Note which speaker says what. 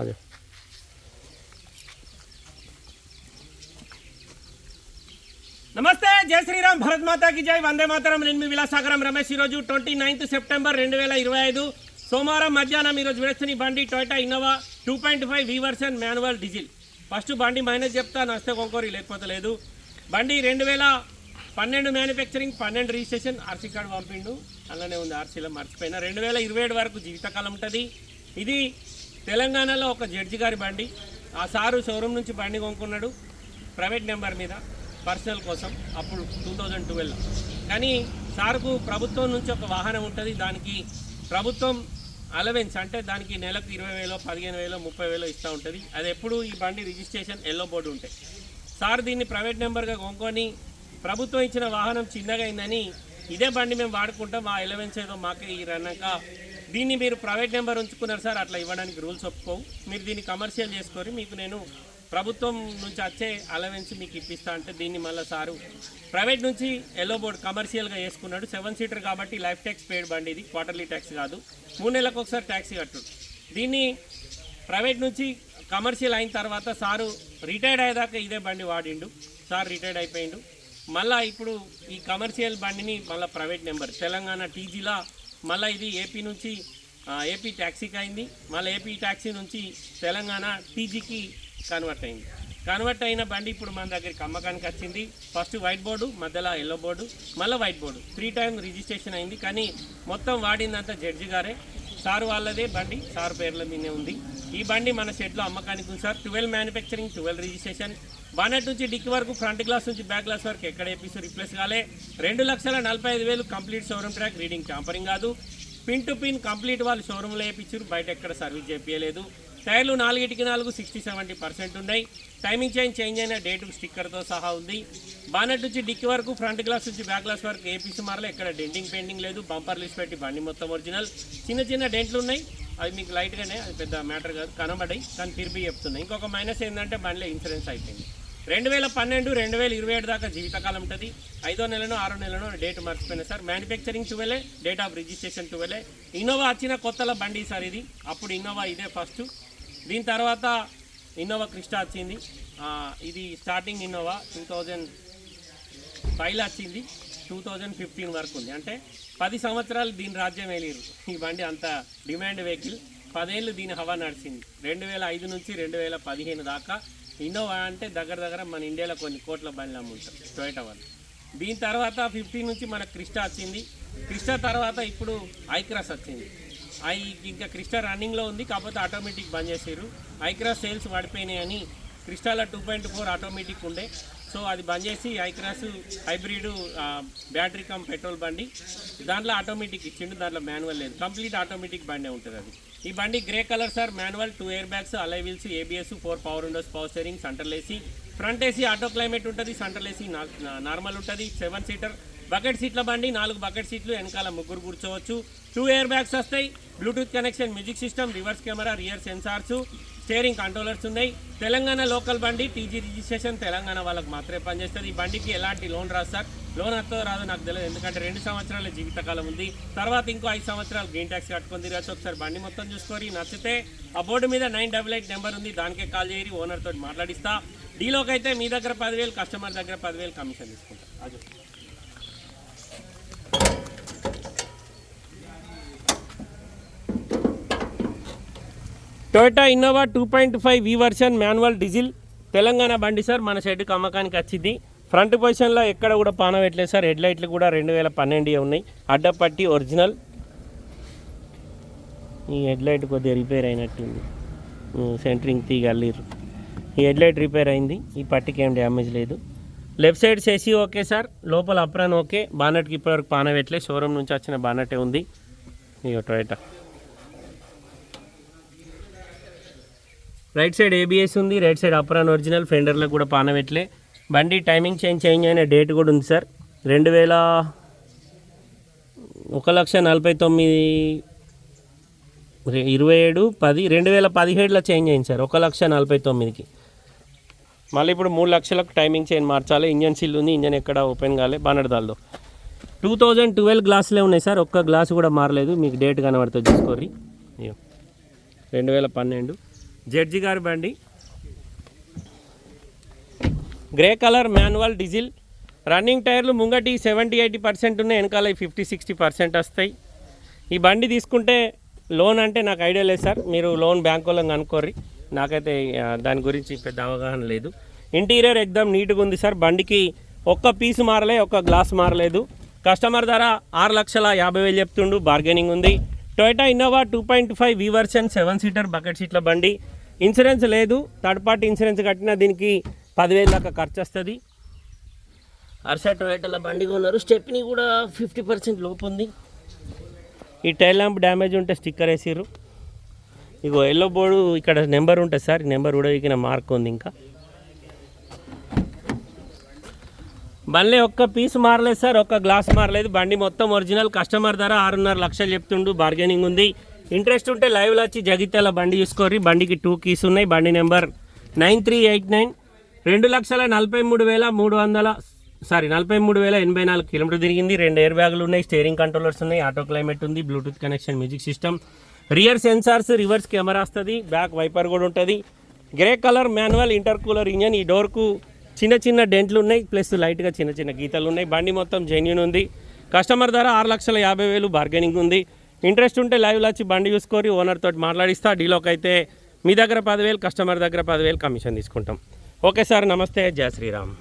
Speaker 1: అదే
Speaker 2: నమస్తే జై శ్రీరామ్ భరత్ మాతాకి జై వందే మాతరం నేను మీ విలాసాగరం రమేష్. ఈరోజు ట్వంటీ నైన్త్ సెప్టెంబర్ రెండు వేల ఇరవై ఐదు సోమవారం మధ్యాహ్నం ఈరోజు విడస్తున్న బండి Toyota Innova two point five V version manual diesel. First బండి మైనస్ చెప్తా నస్తే కొంకోరి లేకపోతే లేదు. బండి రెండు వేల పన్నెండు మ్యానుఫ్యాక్చరింగ్ పన్నెండు రిజిస్ట్రేషన్ ఆర్సీ కార్డు పంపిండు. అలానే ఉంది ఆర్సీలో మర్చిపోయినా. రెండు వేల ఇరవై ఏడు వరకు జీవితకాలం ఉంటుంది. ఇది తెలంగాణలో ఒక జడ్జి గారి బండి ఆ సారు షోరూమ్ నుంచి బండి కొనుక్కున్నాడు ప్రైవేట్ నెంబర్ మీద పర్సనల్ కోసం అప్పుడు టూ థౌజండ్ ట్వెల్వ్. కానీ సార్కు ప్రభుత్వం నుంచి ఒక వాహనం ఉంటుంది దానికి ప్రభుత్వం అలవెన్స్ అంటే దానికి నెలకు ఇరవై వేలో పదిహేను వేలో ముప్పై వేలో ఇస్తూ ఉంటుంది. అది ఎప్పుడు ఈ బండి రిజిస్ట్రేషన్ ఎల్లో బోర్డు ఉంటాయి సార్ దీన్ని ప్రైవేట్ నెంబర్గా కొనుక్కొని ప్రభుత్వం ఇచ్చిన వాహనం చిన్నగా అయిందని ఇదే బండి మేము వాడుకుంటాం మా ఎలవెన్స్ ఏదో మాకు ఈ రన్నాక దీన్ని మీరు ప్రైవేట్ నెంబర్ ఉంచుకున్నారు సార్ అట్లా ఇవ్వడానికి రూల్స్ ఒప్పుకోవు. మీరు దీన్ని కమర్షియల్ చేసుకొని మీకు నేను ప్రభుత్వం నుంచి వచ్చే అలవెన్స్ మీకు ఇప్పిస్తా అంటే దీన్ని మళ్ళీ సారు. ప్రైవేట్ నుంచి ఎల్లో బోర్డ్ కమర్షియల్గా వేసుకున్నాడు. సెవెన్ సీటర్ కాబట్టి లైఫ్ ట్యాక్స్ పేడ్ బండి ఇది క్వార్టర్లీ ట్యాక్స్ కాదు. మూడు నెలలకు ఒకసారి ట్యాక్స్ కట్టు దీన్ని ప్రైవేట్ నుంచి కమర్షియల్ అయిన తర్వాత సారు రిటైర్డ్ అయ్యేదాకా ఇదే బండి వాడిండు. Sir retired అయిపోయిండు. మళ్ళీ ఇప్పుడు ఈ కమర్షియల్ బండిని మళ్ళీ ప్రైవేట్ నెంబర్ తెలంగాణ టీజీలా మళ్ళీ ఇది ఏపీ నుంచి ఏపీ ట్యాక్సీకి అయింది మళ్ళీ ఏపీ ట్యాక్సీ నుంచి తెలంగాణ టీజీకి కన్వర్ట్ అయింది. కన్వర్ట్ అయిన బండి ఇప్పుడు మన దగ్గరికి అమ్మకానికి వచ్చింది. ఫస్ట్ వైట్ బోర్డు మధ్యలో ఎల్లో బోర్డు మళ్ళీ white board. Three time registration అయింది. కానీ మొత్తం వాడిందంతా జడ్జి గారే. సార్ వాళ్ళదే బండి సార్ పేర్ల మీదే ఉంది. ఈ బండి మన షెడ్లో అమ్మకానికి ఉంది sir. Twelve manufacturing twelve registration bonnet నుంచి డిక్కి వరకు ఫ్రంట్ గ్లాస్ నుంచి బ్యాక్ గ్లాస్ వరకు ఎక్కడ వేపిస్తారు రిప్లేస్ కాలే. రెండు లక్షల నలభై ఐదు వేలు complete showroom track reading tampering కాదు. పిన్ టు పిన్ కంప్లీట్ వాళ్ళు షోరూంలో వేయించారు బయట ఎక్కడ సర్వీస్ చేపించలేదు టైర్లు నాలుగిటికి నాలుగు సిక్స్టీ సెవెంటీ పర్సెంట్ ఉన్నాయి. టైమింగ్ చైన్ చేంజ్ అయిన డేట్ స్టిక్కర్తో సహా ఉంది. బానెట్ నుంచి డిక్కి వరకు ఫ్రంట్ గ్లాస్ నుంచి బ్యాక్ గ్లాస్ వరకు ఏపీసీ మారలో ఎక్కడ డెంటింగ్ పెయింటింగ్ లేదు బంపర్ లిస్ట్ పెట్టి బండి మొత్తం ఒరిజినల్. చిన్న చిన్న డెంట్లు ఉన్నాయి. అవి మీకు లైట్గానే అది పెద్ద మ్యాటర్ కాదు కనబడాయి కానీ తిరిగి చెప్తున్నాయి ఇంకొక మైనస్ ఏంటంటే బండిలో ఇన్సూరెన్స్ అయిపోయింది. రెండు వేల పన్నెండు రెండు వేల ఇరవై ఏడు దాకా జీవితకాలం ఉంటుంది. ఐదో నెలను ఆరో నెలను డేట్ మర్చిపోయినా సార్. మ్యానుఫ్యాక్చరింగ్ టువెలే డేట్ ఆఫ్ రిజిస్ట్రేషన్ టువెలే. ఇన్నోవా వచ్చిన కొత్తల బండి సార్ ఇది. అప్పుడు ఇన్నోవా ఇదే ఫస్ట్. దీని తర్వాత ఇన్నోవా క్రిస్టా వచ్చింది. ఇది స్టార్టింగ్ ఇన్నోవా. టూ థౌజండ్ ఫైవ్లో వచ్చింది. టూ థౌజండ్ ఫిఫ్టీన్ వరకు ఉంది. అంటే పది సంవత్సరాలు దీని రాజ్యం వెళ్ళారు ఈ బండి అంత డిమాండ్ వెహికల్. పదేళ్ళు దీని హవా నడిచింది. రెండు వేల ఐదు నుంచి రెండు వేల పదిహేను దాకా ఇన్నోవా అంటే దగ్గర దగ్గర మన ఇండియాలో కొన్ని కోట్ల బండ్లు అమ్ముంటారు టొయోటా వాళ్ళు. దీని తర్వాత ఫిఫ్టీన్ నుంచి మనకు క్రిస్టా వచ్చింది. క్రిస్టా తర్వాత ఇప్పుడు ఐక్రాస్ వచ్చింది. ఐ ఇంకా క్రిస్టా రన్నింగ్లో ఉంది కాకపోతే ఆటోమేటిక్ బంద్ చేసారు ఐక్రాస్ సేల్స్ పడిపోయినాయని క్రిస్టాలో టూ పాయింట్ ఫోర్ ఆటోమేటిక్ ఉండే. సో అది బంద్ చేసి Hycross hybrid battery cum petrol బండి దాంట్లో ఆటోమేటిక్ ఇచ్చిండు దాంట్లో మాన్యువల్ లేదు. కంప్లీట్ ఆటోమేటిక్ బండే ఉంటుంది అది. ఈ బండి grey colour sir. Manual two air bags alloy wheels ABS four power windows power steering central AC. Front AC auto climate ఉంటుంది సెంట్రల్ ఏసీ నార్మల్ ఉంటుంది. Seven seater. బకెట్ సీట్ల బండి నాలుగు బకెట్ సీట్లు వెనకాల ముగ్గురు కూర్చోవచ్చు. టూ ఎయిర్ బ్యాగ్స్ వస్తాయి. Bluetooth connection music system reverse camera rear sensors. Steering controllers ఉన్నాయి. తెలంగాణ లోకల్ బండి టీజీ రిజిస్ట్రేషన్ తెలంగాణ వాళ్ళకి మాత్రమే పనిచేస్తుంది. ఈ బండికి ఎలాంటి లోన్ రాదు సార్. లోన్ వస్తుందో రాదో నాకు తెలియదు. ఎందుకంటే రెండు సంవత్సరాల జీవితకాలం ఉంది. తర్వాత ఇంకో ఐదు సంవత్సరాలు గ్రీన్ ట్యాక్స్ కట్టుకొని తిరగచ్చు ఒకసారి బండి మొత్తం చూసుకొని నచ్చితే ఆ బోర్డు మీద నైన్ డబల్ ఎయిట్ నెంబర్ ఉంది. దానికే కాల్ చేయరి ఓనర్ తోటి మాట్లాడిస్తా. డీలోకి అయితే మీ దగ్గర పదివేలు కస్టమర్ దగ్గర పదివేలు కమిషన్ తీసుకుంటారు అది. Toyota Innova two point five V version manual diesel Telangana బండి సార్ మన షెడ్కి అమ్మకానికి వచ్చింది. ఫ్రంట్ పొజిషన్లో ఎక్కడ కూడా పాన పెట్టలేదు సార్. హెడ్ లైట్లు కూడా రెండు వేల పన్నెండు ఉన్నాయి. అడ్డపట్టి ఒరిజినల్ ఈ హెడ్ లైట్ కొద్దిగా రిపేర్ అయినట్టుంది. సెంటరింగ్ తీగ ఈ హెడ్ లైట్ రిపేర్ అయింది. ఈ పట్టికి ఏం డ్యామేజ్ లేదు. లెఫ్ట్ సైడ్ చేసి ఓకే సార్. లోపల అప్రాన్ ఓకే. బానెట్కి ఇప్పటివరకు పాన పెట్టలేదు. షోరూమ్ నుంచి వచ్చిన బానెటే ఉంది. ఇక టొయోటా రైట్ సైడ్ ఏబిఎస్ ఉంది రైట్ సైడ్ అప్రాన్ ఒరిజినల్ ఫెండర్లో కూడా పానవెట్లే బండి టైమింగ్ చేంజ్ చేంజ్ అయిన డేట్ కూడా ఉంది సార్. రెండు వేల ఒక లక్ష నలభై తొమ్మిది ఇరవై ఏడు పది రెండు వేల పదిహేడులో చేంజ్ అయింది సార్ ఒక లక్ష నలభై తొమ్మిదికి. మళ్ళీ ఇప్పుడు మూడు లక్షలకు టైమింగ్ చైన్ మార్చాలి. ఇంజన్ సీల్ ఉంది ఇంజన్ ఎక్కడ ఓపెన్ కాలే బానడదాల్లో టూ థౌజండ్ ట్వెల్వ్ గ్లాసులే ఉన్నాయి సార్ ఒక్క గ్లాసు కూడా మారలేదు. మీకు డేట్ కనబడుతుంది చూసుకోర్రి. రెండు వేల పన్నెండు. జడ్జి గారి బండి. Grey colour manual diesel. Running టైర్లు ముంగటి సెవెంటీ ఎయిటీ పర్సెంట్ ఉన్నాయి వెనకాల ఫిఫ్టీ సిక్స్టీ పర్సెంట్ వస్తాయి. ఈ బండి తీసుకుంటే లోన్ అంటే నాకు ఐడియా లేదు సార్. మీరు లోన్ బ్యాంక్ వాళ్ళని కనుక్కోర్రి. నాకైతే దాని గురించి పెద్ద అవగాహన లేదు. ఇంటీరియర్ ఎగ్దమ్ నీట్గా ఉంది సార్. బండికి ఒక్క పీసు మారలే ఒక్క గ్లాస్ మారలేదు. కస్టమర్ ధర ఆరు లక్షల యాభై వేలు చెప్తుండు. బార్గెనింగ్ ఉంది. Toyota Innova two point five V version seven seater bucket సీట్ల బండి. ఇన్సూరెన్స్ లేదు. థర్డ్ పార్టీ ఇన్సూరెన్స్ కట్టినా దీనికి పదివేల దాకా ఖర్చు వస్తుంది అర్షా టొయోటాల బండి కొన్నారు. స్టెప్ని కూడా ఫిఫ్టీ పర్సెంట్ లోపు ఉంది. ఈ టైల్ ల్యాంప్ డ్యామేజ్ ఉంటే స్టిక్కర్ వేసిర్రు. ఇగో ఎల్లో బోర్డు ఇక్కడ నెంబర్ ఉంటుంది సార్ నెంబర్ కూడా ఇక మార్క్ ఉంది ఇంకా. మళ్ళీ ఒక్క పీస్ మారలేదు సార్ ఒక్క గ్లాస్ మారలేదు. బండి మొత్తం ఒరిజినల్ కస్టమర్ ధర ఆరున్నర లక్షలు చెప్తుండు బార్గెనింగ్ ఉంది. ఇంట్రెస్ట్ ఉంటే లైవ్లో వచ్చి జగిత్యాల బండి చూసుకోర్రి. బండికి టూ కీస్ ఉన్నాయి బండి number nine three eight nine. రెండు లక్షల నలభై మూడు వేల మూడు వందల సారీ నలభై మూడు వేల ఎనభై నాలుగు కిలోమీటర్ తిరిగింది. రెండు ఎయిర్ బ్యాగులు ఉన్నాయి స్టీరింగ్ కంట్రోలర్స్ ఉన్నాయి ఆటో క్లైమేట్ ఉంది bluetooth connection music system rear sensors reverse camera వస్తుంది బ్యాక్ వైపర్ కూడా ఉంటుంది. Grey colour manual intercooler engine ఈ డోర్కు చిన్న చిన్న డెంట్లు ఉన్నాయి ప్లస్ లైట్గా చిన్న చిన్న గీతలు ఉన్నాయి. బండి మొత్తం జెన్యున్ ఉంది. కస్టమర్ ధర ఆరు లక్షల యాభై వేలు బార్గెనింగ్ ఉంది. ఇంట్రెస్ట్ ఉంటే లైవ్లో వచ్చి బండి చూసుకొని ఓనర్ తోటి మాట్లాడిస్తా. డీలోకి అయితే మీ దగ్గర పదివేలు కస్టమర్ దగ్గర పదివేలు కమిషన్ తీసుకుంటాం. ఓకే సార్ నమస్తే. జయ శ్రీరామ్.